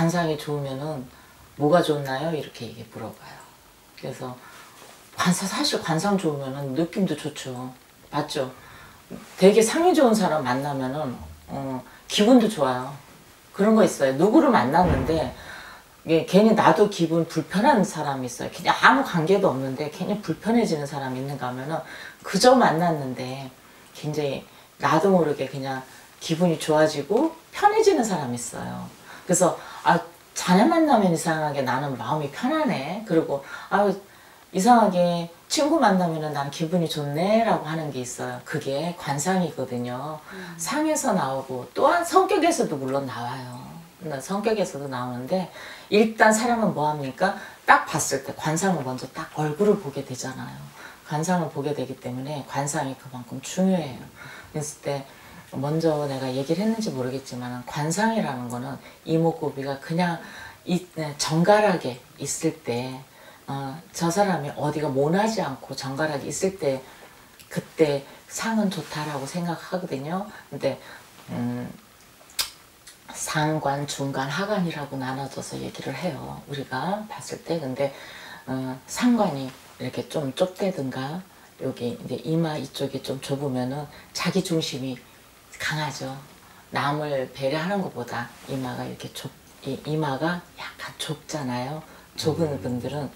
관상이 좋으면은 뭐가 좋나요? 이렇게 얘기 물어봐요. 그래서 관사 사실 관상 좋으면은 느낌도 좋죠. 맞죠? 되게 상이 좋은 사람 만나면은 어, 기분도 좋아요. 그런 거 있어요. 누구를 만났는데 이게 괜히 나도 기분 불편한 사람이 있어요. 그냥 아무 관계도 없는데 괜히 불편해지는 사람이 있는가 하면은 그저 만났는데 굉장히 나도 모르게 그냥 기분이 좋아지고 편해지는 사람이 있어요. 그래서 아 자네 만나면 이상하게 나는 마음이 편하네. 그리고 아 이상하게 친구 만나면은 난 기분이 좋네 라고 하는 게 있어요. 그게 관상이거든요. 상에서 나오고 또한 성격에서도 물론 나와요. 성격에서도 나오는데 일단 사람은 뭐 합니까? 딱 봤을 때 관상을 먼저 딱 얼굴을 보게 되잖아요. 관상을 보게 되기 때문에 관상이 그만큼 중요해요. 그랬을 때 먼저 내가 얘기를 했는지 모르겠지만 관상이라는 거는 이목구비가 그냥 이, 네, 정갈하게 있을 때 어, 저 사람이 어디가 모나지 않고 정갈하게 있을 때 그때 상은 좋다라고 생각하거든요. 근데 음, 상관, 중간, 하관이라고 나눠져서 얘기를 해요. 우리가 봤을 때 근데 어, 상관이 이렇게 좀 좁대든가 여기 이제 이마 이쪽이 좀 좁으면은 자기 중심이 강하죠. 남을 배려하는 것보다 이마가 이렇게 좁, 이, 이마가 약간 좁잖아요. 좁은 분들은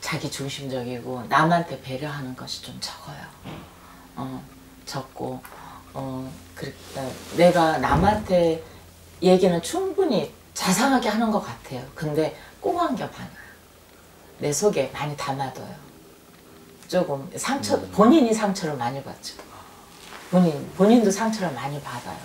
자기 중심적이고 남한테 배려하는 것이 좀 적어요. 어, 적고 어, 그, 내가 남한테 얘기는 충분히 자상하게 하는 것 같아요. 근데 게 많아요. 내 속에 많이 담아둬요. 조금 상처, 본인이 상처를 많이 받죠. 본인, 본인도 상처를 많이 받아요.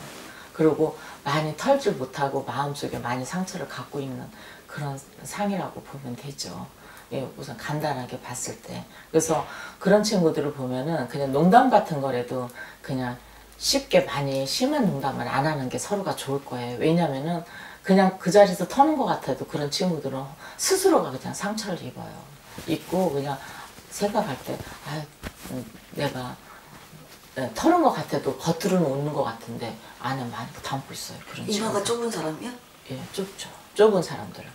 그리고 많이 털지 못하고 마음속에 많이 상처를 갖고 있는 그런 상이라고 보면 되죠. 예, 우선 간단하게 봤을 때. 그래서 그런 친구들을 보면은 그냥 농담 같은 거라도 그냥 쉽게 많이 심한 농담을 안 하는 게 서로가 좋을 거예요. 왜냐면은 그냥 그 자리에서 터는 것 같아도 그런 친구들은 스스로가 그냥 상처를 입어요. 입고 그냥 생각할 때, 아, 음, 내가 네, 털은 것 같아도 겉으로는 웃는 것 같은데 안에 많이 담고 있어요. 그런 이마가 친구들. 좁은 사람이야? 예, 좁죠. 좁은 사람들은.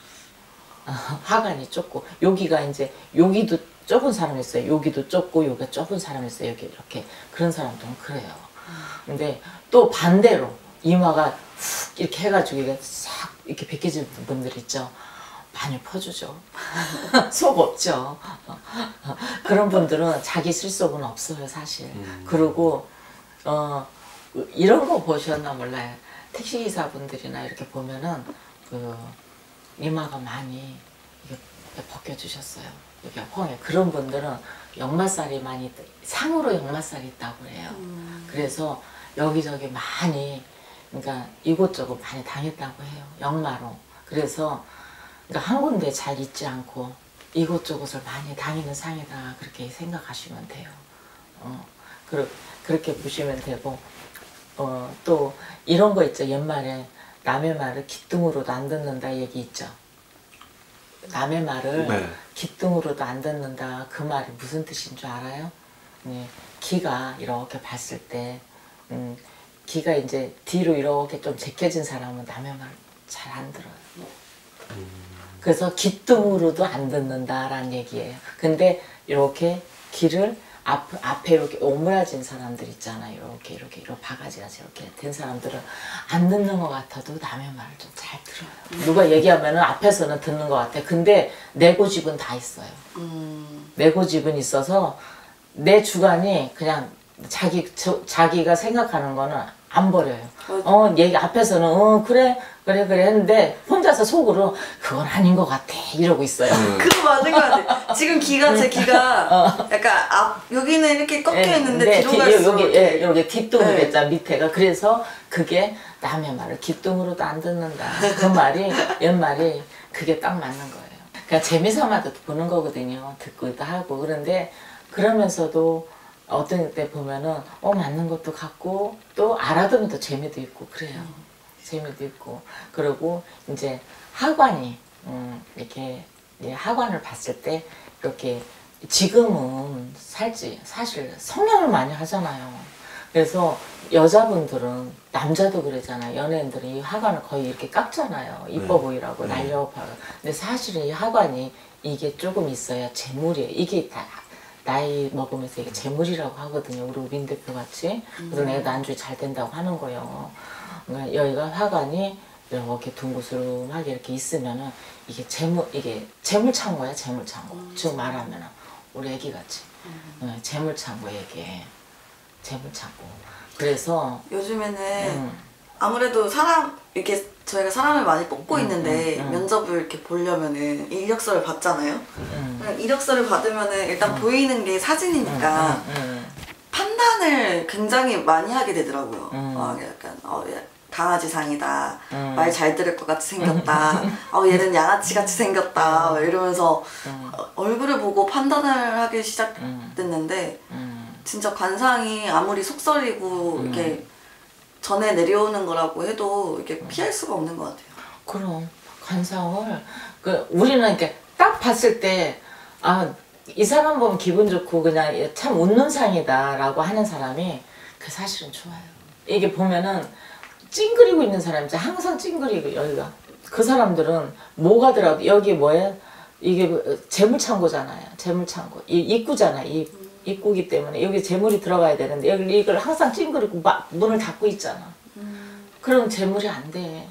아, 하관이 좁고, 여기가 이제, 여기도 좁은 사람이 있어요. 여기도 좁고, 여기가 좁은 사람이 있어요. 여기 이렇게. 그런 사람들은 그래요. 근데 또 반대로, 이마가 훅 이렇게 해가지고, 이게 싹 이렇게 벗겨진 분들 있죠. 많이 퍼주죠. 속 없죠. 그런 분들은 자기 실속은 없어요, 사실. 그리고, 어, 이런 거 보셨나 몰라요. 택시기사분들이나 이렇게 보면은, 그, 이마가 많이 벗겨주셨어요. 이게 펑에. 그런 분들은 역마살이 많이, 상으로 역마살이 있다고 그래요. 그래서 여기저기 많이, 그러니까 이곳저곳 많이 당했다고 해요. 역마로. 그래서, 그러니까 한 군데 잘 있지 않고 이곳저곳을 많이 다니는 상이다. 그렇게 생각하시면 돼요. 어, 그러, 그렇게 보시면 되고, 어, 또 이런 거 있죠. 옛말에 남의 말을 기뚱으로도 안 듣는다 얘기 있죠. 남의 말을 네. 기뚱으로도 안 듣는다. 그 말이 무슨 뜻인 줄 알아요? 네, 기가 이렇게 봤을 때, 음, 기가 이제 뒤로 이렇게 좀 제껴진 사람은 남의 말 잘 안 들어요. 그래서 기뚱으로도 안 듣는다라는 얘기예요. 근데 이렇게 귀를 앞, 앞에 이렇게 오므라진 사람들 있잖아요. 이렇게 이렇게 이렇게 바가지가 이렇게 된 사람들은 안 듣는 것 같아도 남의 말을 좀 잘 들어요. 누가 얘기하면은 앞에서는 듣는 것 같아. 근데 내 고집은 다 있어요. 음, 내 고집은 있어서 내 주관이 그냥 자기 저, 자기가 생각하는 거는 안 버려요. 어 얘기 앞에서는 어 그래 그래 그래 했는데 혼자서 속으로 그건 아닌 것 같아 이러고 있어요. 그거 맞는 것 같아. 지금 귀가 제 귀가 약간 앞 여기는 이렇게 꺾여 있는데 네, 뒤로 뒤- 갈수록 여기 예, 여기 뒷동이 네. 됐잖아 밑에가. 그래서 그게 남의 말을 뒷동으로도 안 듣는다. 그 말이 옛말이 그게 딱 맞는 거예요. 그러니까 재미삼아도 보는 거거든요. 듣기도 하고. 그런데 그러면서도 어떤 때 보면은 어 맞는 것도 같고 또 알아두면 또 재미도 있고 그래요 재미도 있고 그리고 이제 하관이 음, 이렇게 이제 하관을 봤을 때 이렇게 지금은 살지 사실 성형을 많이 하잖아요. 그래서 여자분들은 남자도 그러잖아요. 연예인들은 이 하관을 거의 이렇게 깎잖아요. 이뻐 네. 보이라고 네. 날려파. 근데 사실은 이 하관이 이게 조금 있어야 재물이에요. 이게 다 나이 먹으면서 이게 재물이라고 하거든요. 우리 우빈 대표 같이. 그래서 내가 난주에 잘 된다고 하는 거예요. 그러니까 여기가 화관이 이렇게 둥그스름하게 이렇게 있으면은 이게 재물 이게 재물 창고야 재물 창고. 즉 말하면은 우리 애기 같이 어, 재물 창고 얘기. 재물 창고. 그래서 요즘에는 음, 아무래도 사람 이렇게 저희가 사람을 많이 뽑고 음, 있는데 음, 음. 면접을 이렇게 보려면은 이력서를 받잖아요. 음, 그냥 이력서를 받으면은 일단 보이는 게 사진이니까 음, 음, 판단을 굉장히 많이 하게 되더라고요. 음. 어, 약간 어, 얘 강아지상이다. 음. 말잘 들을 것 같이 생겼다. 어, 얘는 양아치 같이 생겼다. 막 이러면서 음, 어, 얼굴을 보고 판단을 하기 시작됐는데 음, 진짜 관상이 아무리 속설이고 이렇게 전에 내려오는 거라고 해도 이렇게 피할 수가 없는 것 같아요. 그럼 관상을 그 우리는 이렇게 딱 봤을 때 아 이 사람 보면 기분 좋고 그냥 참 웃는 상이다 라고 하는 사람이 그 사실은 좋아요. 이게 보면은 찡그리고 있는 사람이지 항상 찡그리고 여기가 그 사람들은 뭐가 들어도 여기 뭐야 이게 재물 창고잖아요. 재물 창고 이 입구잖아. 이 입구기 때문에 여기 재물이 들어가야 되는데 여기 이걸 항상 찡그리고 막 문을 닫고 있잖아. 그럼 재물이 안 돼.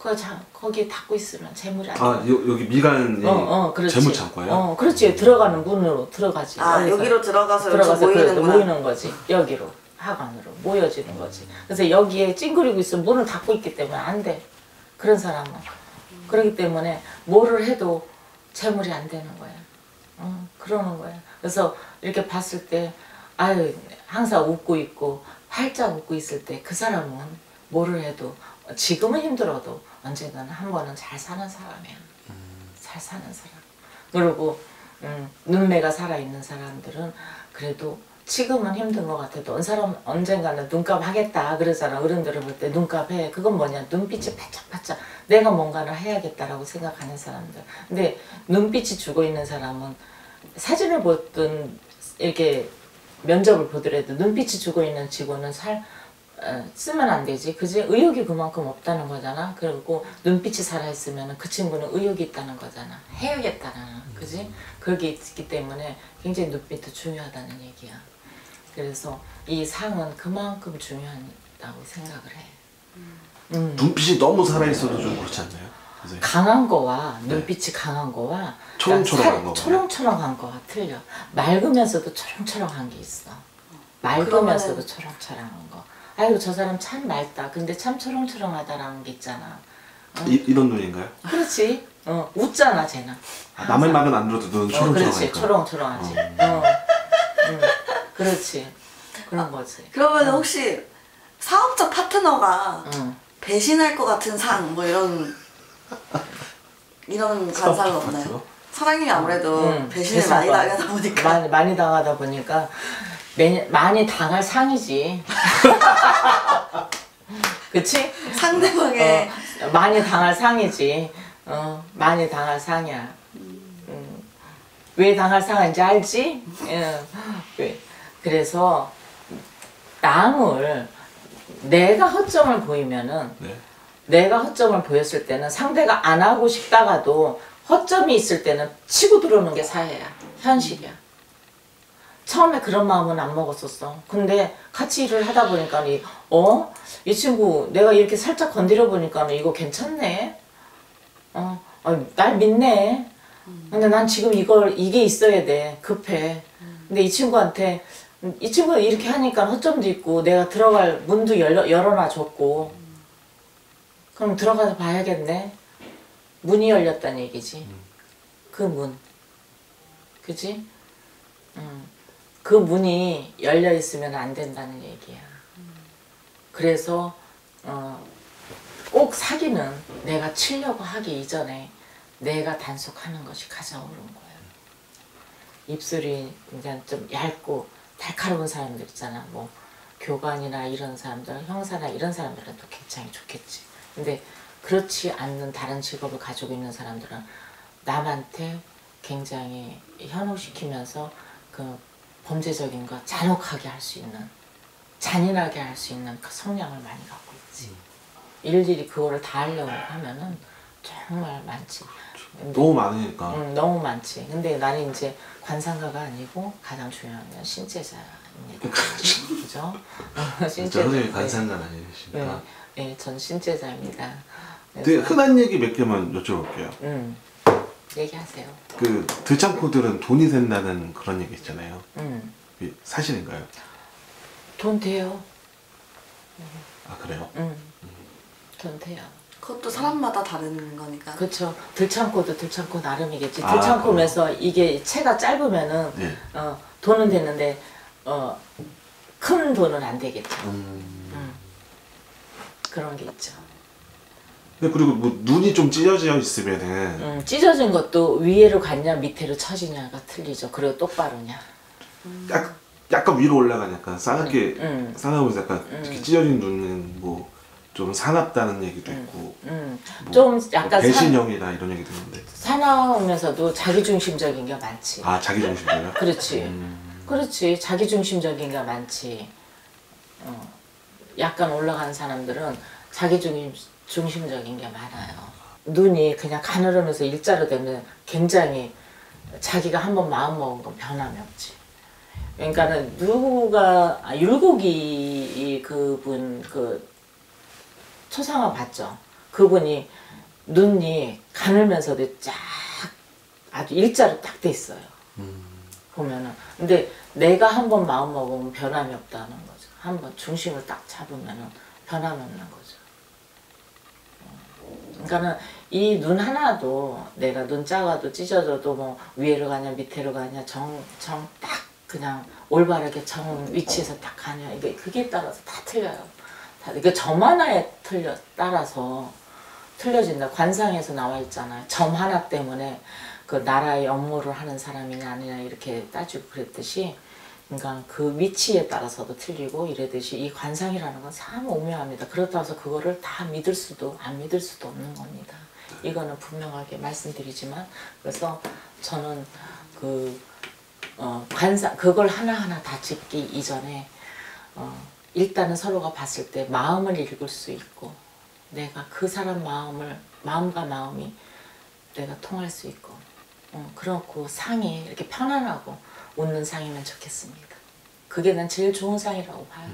그 자, 거기 닫고 있으면 재물이 안 돼. 아 여, 여기 미간이 어, 어, 그렇지. 재물 창고예요? 어, 그렇지. 들어가는 문으로 들어가지. 아 여기서. 여기로 들어가서 들어가서 모이는구나. 모이는 거지. 여기로 하관으로 모여지는 거지. 그래서 여기에 찡그리고 있으면 문을 닫고 있기 때문에 안 돼. 그런 사람은. 그렇기 때문에 뭐를 해도 재물이 안 되는 거야. 어, 그러는 거야. 그래서 이렇게 봤을 때 아유 항상 웃고 있고 활짝 웃고 있을 때 그 사람은 뭐를 해도 지금은 힘들어도 언젠가는 한 번은 잘 사는 사람이야. 잘 사는 사람. 그리고 음, 눈매가 살아있는 사람들은 그래도 지금은 힘든 것 같아도 언 사람 언젠가는 눈값 하겠다 그러잖아. 어른들을 볼 때 눈값 해. 그건 뭐냐? 눈빛이 바짝바짝 내가 뭔가를 해야겠다라고 생각하는 사람들. 근데 눈빛이 죽어 있는 사람은 사진을 보든 이렇게 면접을 보더라도 눈빛이 죽어 있는 직원은 살 어, 쓰면 안 되지. 그지? 의욕이 그만큼 없다는 거잖아. 그리고 눈빛이 살아있으면 그 친구는 의욕이 있다는 거잖아. 해야겠다는 그지? 그게 있기 때문에 굉장히 눈빛도 중요하다는 얘기야. 그래서 이 상은 그만큼 중요하다고 생각을 해. 음. 눈빛이 너무 살아있어도 좀 그렇지 않나요? 선생님? 강한 거와 눈빛이 강한 거와 초롱초롱한 살- 거구나. 초롱초롱한 거와 틀려. 맑으면서도 초롱초롱한 게 있어. 맑으면서도 그러면은- 초롱초롱한 거 아이고 저 사람 참 맑다. 근데 참 초롱초롱하다라는 게 있잖아. 이, 이런 눈인가요? 그렇지. 어, 웃잖아 쟤는. 아, 남의 말은 안 들어도 눈 어, 그렇지 초롱초롱하니까. 초롱초롱하지. 어. 응. 그렇지. 그런 거지. 그러면 혹시 사업적 파트너가 응. 배신할 것 같은 상 뭐 이런 이런 관상은 없나요? 사장님이 아무래도 응, 배신을. 많이 당하다 보니까. 많이, 많이 당하다 보니까 매, 많이 당할 상이지 그치? 상대방의 어, 많이 당할 상이지. 어, 많이 당할 상이야. 음. 왜 당할 상인지 알지? 예. 왜? 그래서 남을 내가 허점을 보이면은 네. 내가 허점을 보였을 때는 상대가 안 하고 싶다가도 허점이 있을 때는 치고 들어오는 게 사회야. 현실이야. 처음에 그런 마음은 안 먹었었어. 근데 같이 일을 하다 보니까 이, 어? 이 친구 내가 이렇게 살짝 건드려 보니까 이거 괜찮네. 어, 어, 날 믿네. 근데 난 지금 이걸 이게 있어야 돼. 급해. 근데 이 친구한테 이 친구가 이렇게 하니까 허점도 있고 내가 들어갈 문도 열려, 열어놔 줬고 그럼 들어가서 봐야겠네. 문이 열렸다는 얘기지. 그 문. 그지? 음. 그 문이 열려 있으면 안 된다는 얘기야. 그래서 어, 꼭 사기는 내가 치려고 하기 이전에 내가 단속하는 것이 가장 옳은 거야. 입술이 그냥 좀 얇고 날카로운 사람들 있잖아. 뭐 교관이나 이런 사람들, 형사나 이런 사람들은 또 굉장히 좋겠지. 근데 그렇지 않는 다른 직업을 가지고 있는 사람들은 남한테 굉장히 현혹시키면서 그 범죄적인 거 잔혹하게 할 수 있는 잔인하게 할 수 있는 그 성향을 많이 갖고 있지. 일일이 그거를 다 하려고 하면은 정말 많지. 근데 너무 많으니까. 음, 너무 많지. 근데 나는 이제 관상가가 아니고 가장 중요한 건 신제자입니다. 그죠? 진짜 신제자. 선생님이 관상관 아니시니까. 네, 네, 전 신제자입니다. 되게 흔한 얘기 몇 개만 여쭤볼게요. 음, 얘기하세요. 그 들창코들은 돈이 된다는 그런 얘기 있잖아요. 음, 사실인가요? 돈 돼요. 아 그래요? 음, 돈 돼요. 그것도 사람마다 다른 거니까. 그렇죠. 들창코도 들창코 나름이겠지. 아, 들창코면서 이게 채가 짧으면은 네. 어, 돈은 되는데 어, 큰 돈은 안 되겠죠. 음. 음, 그런 게 있죠. 근데 그리고 뭐 눈이 좀 찢어져 있으면은 음, 찢어진 것도 위에로 갔냐 밑에로 처지냐가 틀리죠. 그리고 똑바로냐. 약, 약간 위로 올라가니까 약간 싸납게 음. 싸나면서 약간 이렇게 찢어진 눈은 뭐 좀 사납다는 얘기도 있고 음, 뭐, 좀뭐 약간 사, 배신형이다 이런 얘기도 있는데 사나우면서도 자기중심적인 게 많지. 아 자기 중심이에요? 그렇지. 음. 그렇지. 자기중심적인 게 많지. 어, 약간 올라가는 사람들은 자기중심 적인 게 많아요. 눈이 그냥 가늘으면서 일자로 되면 굉장히 자기가 한번 마음 먹은 건 변함이 없지. 그러니까는 누가 아, 율곡이 그분 그 초상화 봤죠. 그분이 눈이 가늘면서도 쫙 아주 일자로 딱 돼 있어요. 음. 보면은 근데 내가 한번 마음 먹으면 변함이 없다는 거죠. 한번 중심을 딱 잡으면은 변함이 없는 거죠. 어. 그러니까는 이 눈 하나도 내가 눈 작아도 찢어져도 뭐 위로 가냐 밑으로 가냐 정 정 딱 그냥 올바르게 정 위치에서 딱 가냐 이게 그게 따라서 다 틀려요. 다 이게 점 하나에 틀려 따라서 틀려진다. 관상에서 나와 있잖아요. 점 하나 때문에 그 나라의 업무를 하는 사람이냐 아니냐 이렇게 따지고 그랬듯이 그러니까 그 위치에 따라서도 틀리고 이래듯이 이 관상이라는 건 참 오묘합니다. 그렇다고 해서 그거를 다 믿을 수도 안 믿을 수도 없는 겁니다. 이거는 분명하게 말씀드리지만 그래서 저는 그 어, 관상 그걸 하나하나 다 짓기 이전에 어, 일단은 서로가 봤을 때 마음을 읽을 수 있고 내가 그 사람 마음을 마음과 마음이 내가 통할 수 있고 어, 그렇고 상이 이렇게 편안하고 웃는 상이면 좋겠습니다. 그게 난 제일 좋은 상이라고 봐요.